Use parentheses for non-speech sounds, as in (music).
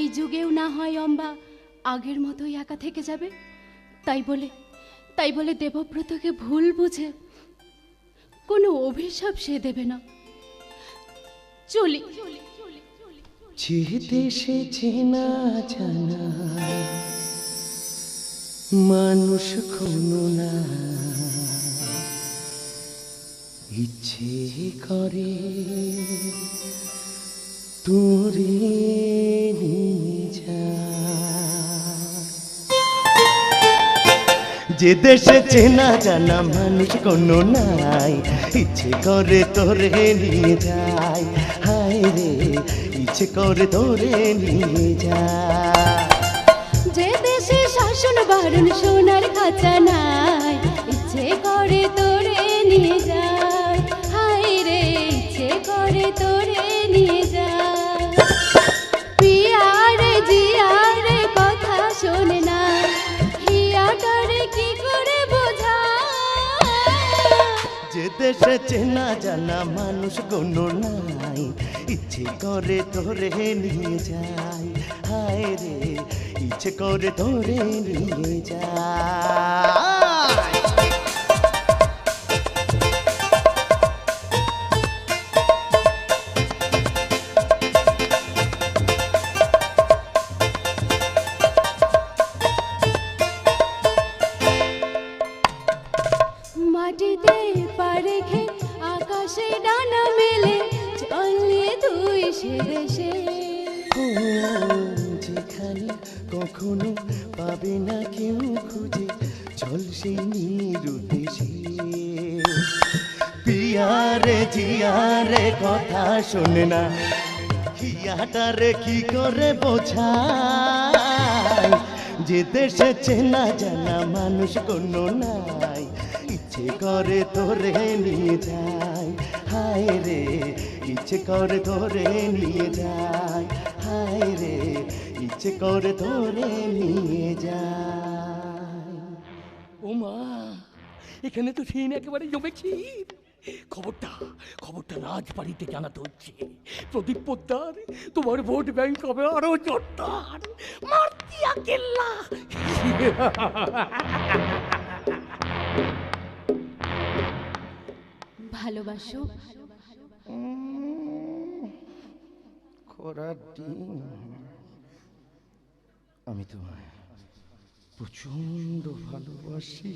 এই যুগেও না হয় অম্বা, আগের মতোই একা থেকে যাবে? তাই বলে তাই বলে দেবব্রতকে ভুল বুঝে কোনো অভিশাপ সে দেবে না। চলি। সে চেনা জানা, মানুষ কোনো না। ইচ্ছে করে তোরে যে দেশে চেনা জানা মানুষ কোনো নাই। ইচ্ছে করে তোরে নিয়ে যায়। হায় রে, ইচ্ছে করে তোরে নিয়ে যায়। যে দেশে শাসন বারণ সোনার খাঁচা নাই দেশে চেনা জানা মানুষ কোনো নাই। ইচ্ছে করে তোরে নিয়ে যায়। হায় রে, ইচ্ছে করে তোরে নিয়ে যায়। মাটিতে পা রেখে আকাশে ডানা মেলে চলে তুই সে। দেশে যেখানে কখনো পাবে না কেউ খুঁজে, চল সেই নিরু দেশে। পিয়ারে জিয়ারে কথা শোনে না, হিয়াটারে কি করে বোঝায়? যে দেশে চেনা জানা মানুষ কোনো নাই ইচ্ছে করে তোরে নিয়ে যায়। হায় রে, ইচ্ছে করে তোরে নিয়ে যায়। হায় রে, ইচ্ছে করে তোরে নিয়ে যায়। ও মা, এখানে তো সিন একেবারে জমেছি। খবরটা খবরটা রাজবাড়িতে জানাতে হচ্ছে। প্রদীপ পোদ্দার, তোমার ভোট ব্যাংক হবে আরও জোরদার। মারতিয়া কেল্লা। (laughs) ভালোবাসো? খোরার দিন আমি তোমায় প্রচণ্ড ভালোবাসি।